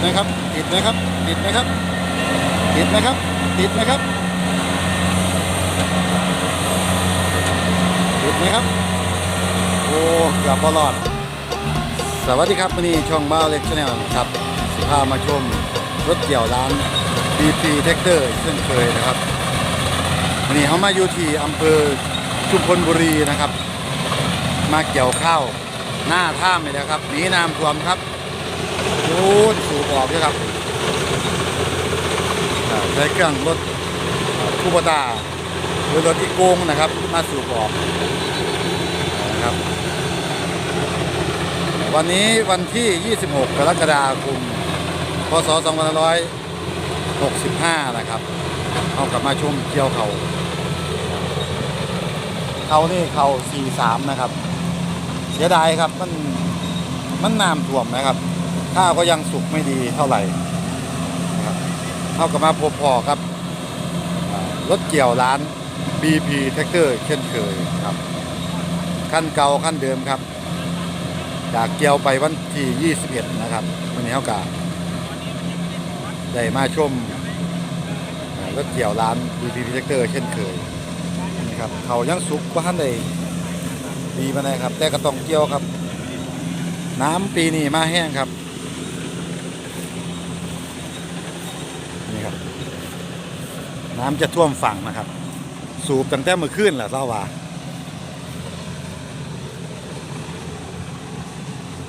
ไหมครับ ติดไหมครับ ติดไหมครับ ติดไหมครับ ติดไหมครับ ติดไหมครับ โอ้เกือบบอลอด สวัสดีครับวันนี้ช่องบ้าเล็กชาแนลครับสิพามาชมรถเกี่ยวร้าน BP t r a c t o r เช่นเคยนะครับวันนี้เขามาอยู่ที่อำเภอชุมพลบุรีนะครับ มาเกี่ยวข้าวหน้าท่ามเลยนะครับหนีน้ำท่วมครับ โอ้ยสูบออกด้วยครับใช้เครื่องรถคูบตาหรือรถอีโกงนะครับมาสูบออกนะครับ วันนี้วันที่ 26 กรกฎาคมพศ2565 นะครับเอากลับมาชมเกี่ยวเขาเขานี่เขา43 นะครับ เสียดายครับมันมันน้ำท่วมนะครับ ข้าวก็ยังสุกไม่ดีเท่าไหร่นะครับเอากับมาพบพอครับรถเกี่ยวร้าน BP Tractor เช่นเคยครับขั้นเก่าขั้นเดิมครับจากเกี่ยวไปวันที่ 21 นะครับวันนี้เขากาได้มาชมเอ่อรถเกี่ยวร้าน BP Tractor เช่นเคยนี่ครับเขายังสุกว่าท่านใดดีมาได้ครับ แต่ก็ต้องเกี่ยวครับ น้ำปีนี้มาแห้งครับ นี่ครับ น้ำจะท่วมฝั่งนะครับ สูบตั้งแต่เมื่อคืนแหละเล่าว่า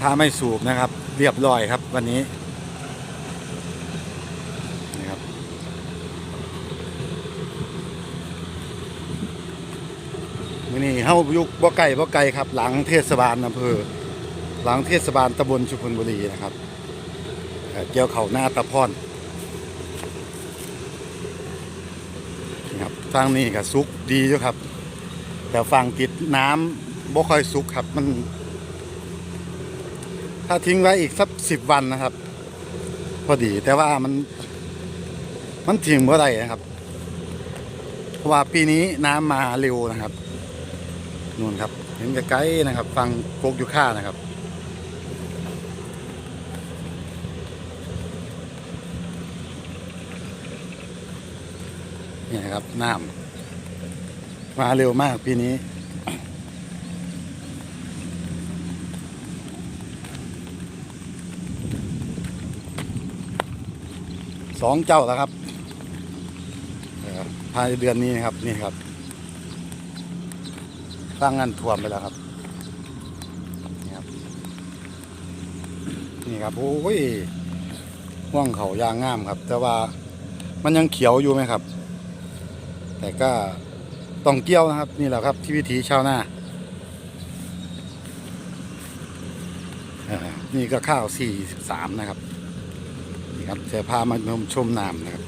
ถ้าไม่สูบนะครับ เรียบร้อยครับวันนี้นี่ครับวันนี้เฮายุกบ่ไก่บ่ไก่ครับ หลังเทศบาลอำเภอ หลังเทศบาลตำบลชุมพลบุรีนะครับเอ่อเกี่ยวเขาหน้าตะพอนนี่ครับ ฟังนี่ก็สุกดีอยู่ครับ แต่ฟังติดน้ำบ่ค่อยสุกครับมัน ถ้าทิ้งไว้อีกสักสิบวันนะครับ พอดีแต่ว่ามัน มันทิ้งเมื่อไรนะครับ เพราะว่าปีนี้น้ำมาเร็วนะครับนู่นครับ เห็นไกลๆนะครับ ฟังโกกยูค่านะครับ นี่นะครับน้ำมาเร็วมากปีนี้ สองเจ้าแล้วครับเอ่อภายในเดือนนี้นะครับนี่ครับสร้างงานท่วมไปแล้วครับนี่ครับ นี่ครับโอ้ยห่วงเขายางงามครับ แต่ว่ามันยังเขียวอยู่ไหมครับ แต่ก็ต้องเกี่ยวนะครับนี่แหละครับที่วิถีชาวนานี่ก็ข้าว 43 นะครับนี่ครับจะพามาชมชมน้ำนะครับ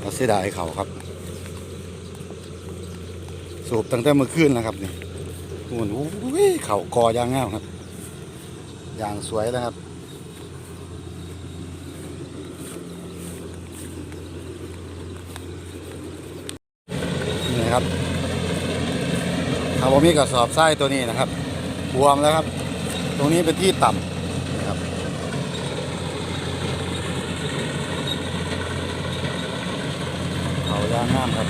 เราเสียดายเขาครับ สูบตั้งแต่เมื่อคืนนะครับนี่โอ้โหเขากอยางงามครับ อย่างสวยนะครับ นี่นะครับเอา ผมมีกระสอบทรายตัวนี้นะครับบวมแล้วครับ ตรงนี้เป็นที่ต่ำนะครับ เขายางงามครับ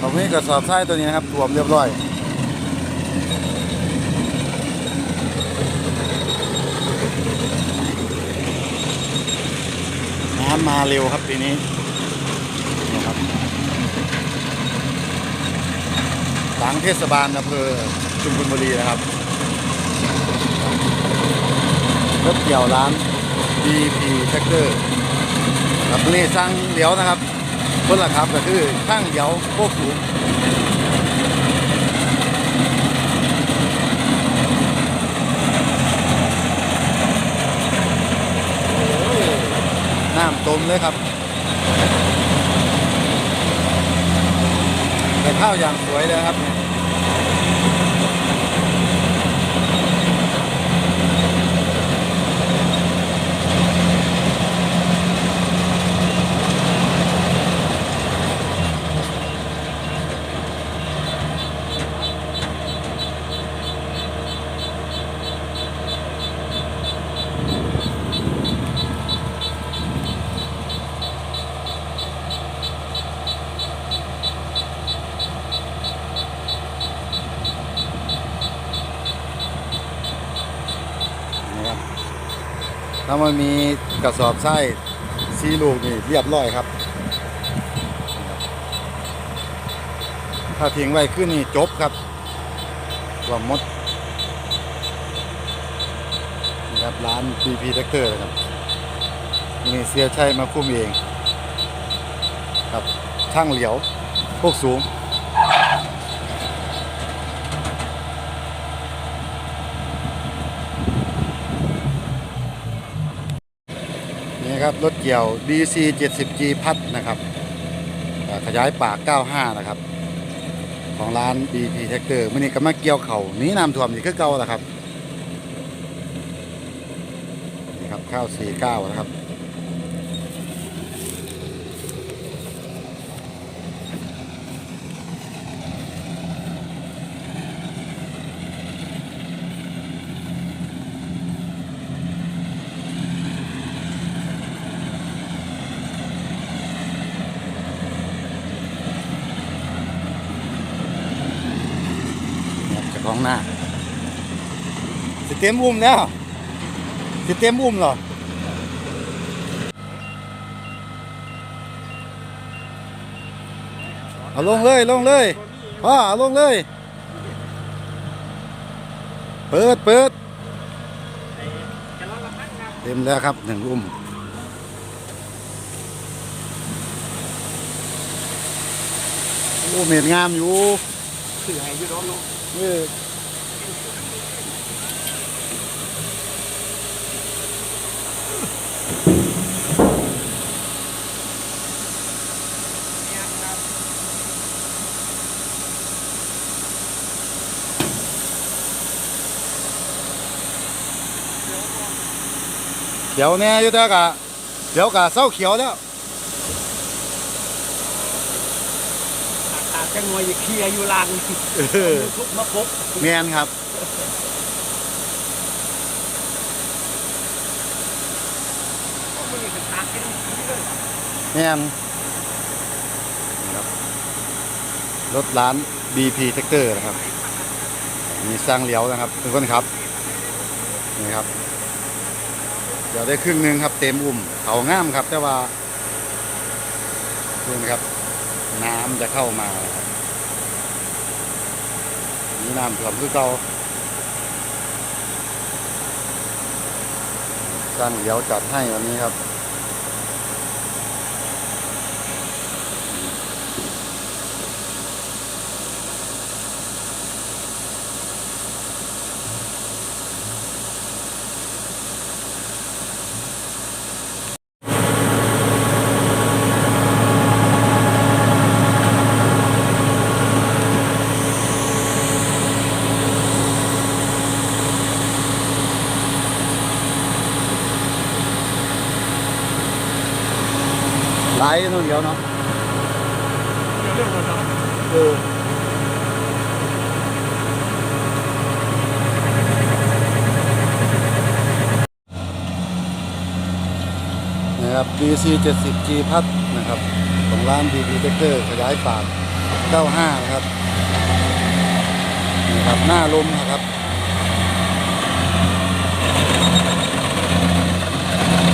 ตรงนี้กระสอบทรายตัวนี้นะครับรวมเรียบร้อยน้ำมาเร็วครับปีนี้ ครับ หลังเทศบาลอำเภอชุมพลบุรีนะครับรถเกี่ยวร้าน DP Tractor ครับนี่สร้างเดี๋ยวนะครับคนละครับก็คือช่างเดี๋ยวโคกสูงโอ้ยน้ำต้มเลยครับ แต่ข้าวอย่างสวยเลยครับามันมีกระสอบไส้ซีลูกนี่เรียบร้อยครับ ถ้าทิ้งไว้ขึ้นนี่จบครับรวมหมดนี่ครับร้าน BP Tractor นะครับนี่เสียชัยมาคุ้มเอง ครับช่างเหลียวพวกสูง นี่ครับ รถเกี่ยว DC 70G พัดนะครับขยายปาก 95 นะครับ ของร้าน BP Tractor มื่อนี้ก็มาเกี่ยวเขานี้น้ำท่วมอีกคือเก่าแหละครับนี่ครับข้าว 49 นะครับ เนี่ยเจากของหน้าสิเต็มอุ้มแล้วสิเต็มอุ้มเหรอเอาลงเลยลงเลยพ่อเอาลงเลย เปิดเปิดเต็มแล้วครับหนึ่งอุ้มโอ้เม็ดงามอยู่ถือให้อยูโดนลงเอน่อยู่ แต่กะเดี๋ยวกะเศ ร้าเขียวแล้วอาจจะงวยเคลียร์อยู่ลางเออทุกมาพบแมนครับก็ไม่ได้ตากกันนี่เลยแมนนี่ครับรถร้าน BP Tractor นะครับ มีสร้างเหลียวนะครับเป็นคนครับนี่ครับ เดี๋ยวได้ครึ่งหนึ่งครับ เต็มอุ่มเขาง่ามครับ แต่ว่าดูนะครับ น้ำจะเข้ามาครับนี่น้ำท่วมคือเก่าการเหลียวจัดให้วันนี้ครับ ไล่นู่นเดียวเนาะเรื่องของเราเออนะครับ DC 70G พัดนะครับของร้าน DB Tractor ขยายปาก 95 นะครับนี่ครับ หน้าลมนะครับ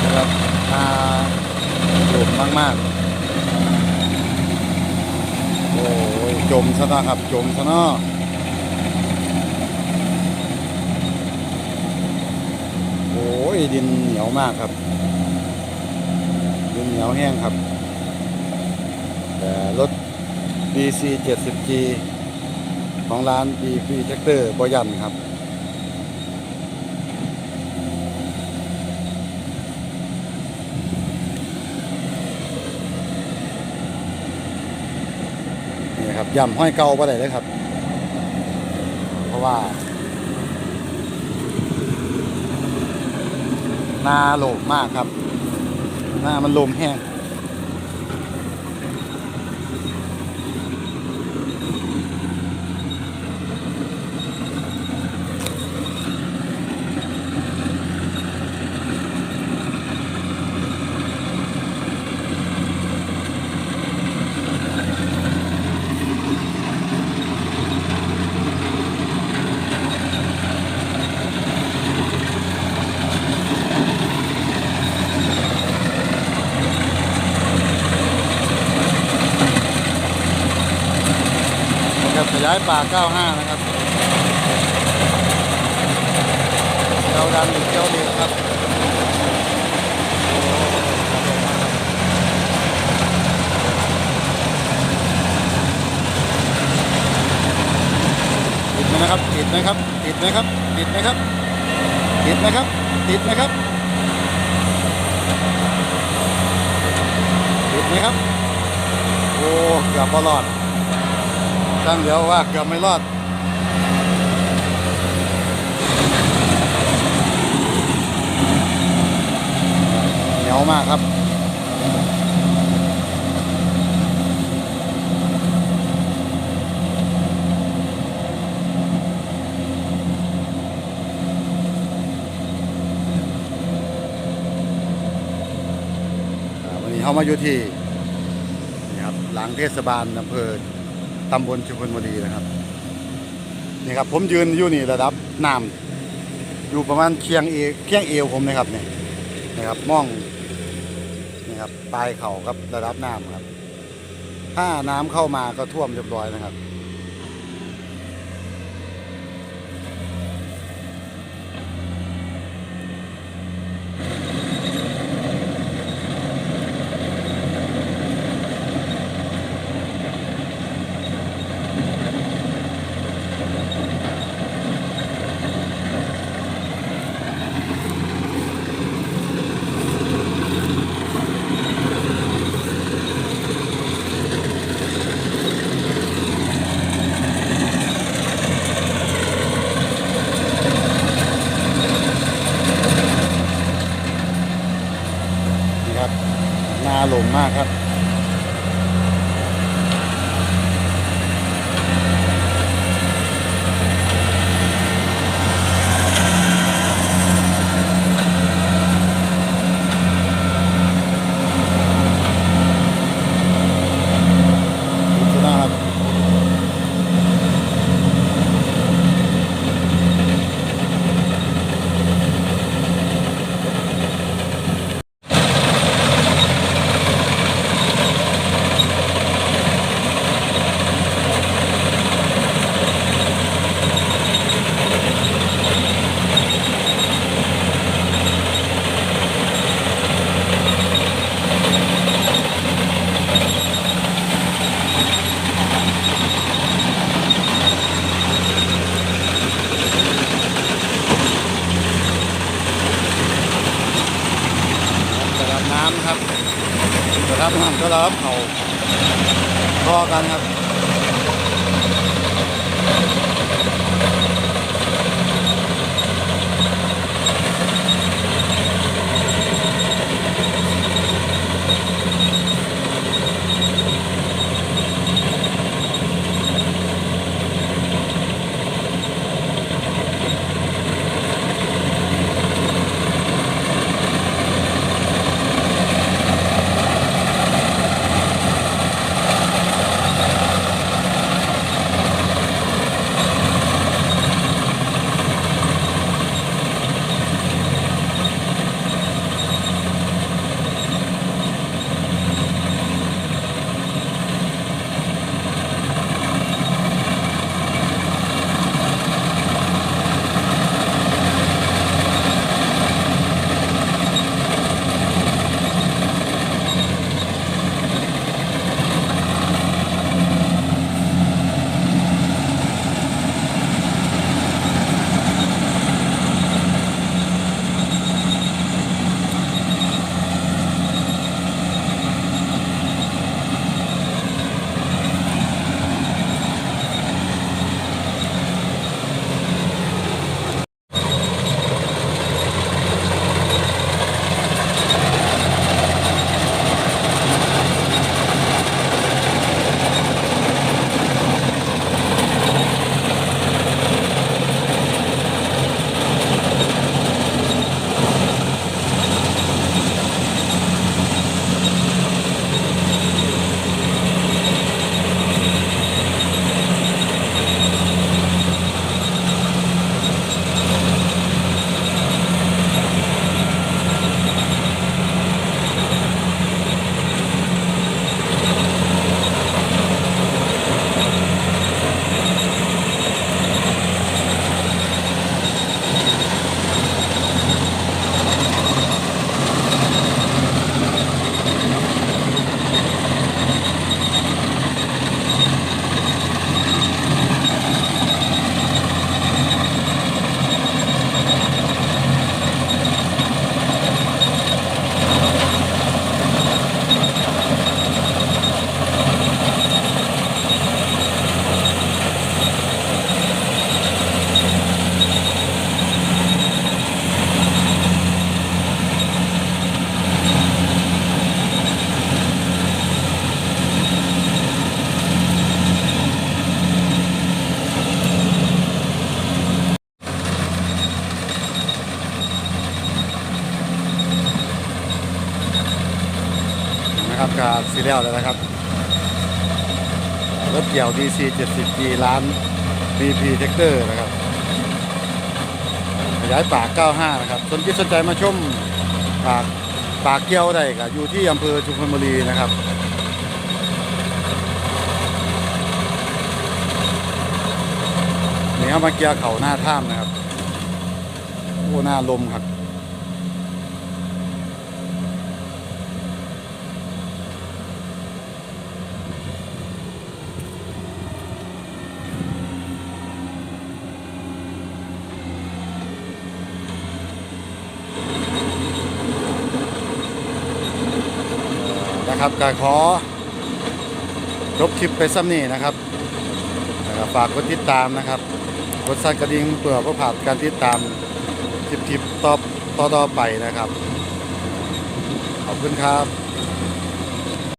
นะครับหน้าลมมาก ๆ โอ้ยจ มซะนะครับ จมซะเนาะโอ้ยดินเหนียวมากครับ ดินเหนียวแห้งครับ แต่รถ BC 70G ของร้าน BP Tractor บยันครันครับ ย่ำห้อยเก่าไปไหนเลยครับ เพราะว่าหน้าโลมมากครับ หน้ามันลมแห้งายป่า 95 นะครับเจ้าดังหรือเจ้าเล็กครับโอ้ครับติดไหมนะครับ ติดไหมครับ ติดไหมครับ ติดไหมครับ ติดไหมครับ ติดไหมครับ ติดไหมครับ โอ้เกือบไม่รอด ช่างเดียวว่าเกือบไม่รอดเหนียวมากครับวันนี้เขามาอยู่ที่นี่ครับหลังเทศบาลอำเภอ ตำบลชุมพลบุรีนะครับ นี่ครับ ผมยืนอยู่นี่ระดับน้ำอยู่ประมาณเคียงเอเคียงเอวผมนะครับเนี่ยนะครับมองนี่ครับปลายเข่าครับระดับน้ำครับ ถ้าน้ำเข้ามาก็ท่วมเรียบร้อยนะครับับก็สีแล้วแล้วนะครับรถเกี่ยว DC 70G ร้าน BP Tractor นะครับขยายปาก 95 นะครับ สนใจสนใจมาชมปากปากเกี่ยวได้ก็อยู่ที่อำเภอชุมพลบุรีนะครับนี่เข้ามาเกี่ยร์เขาหน้าถ้ำนะครับโอ้หน้าลมครับ นะครับก็ขอลบคลิปไปซ้ำนี่นะครับนะครับฝากกดติดตามนะครับกดสั่นกระดิ่งเพื่อเพื่อผ่านการติดตามคลิปๆต่อต่อไปนะครับ ขอบคุณครับ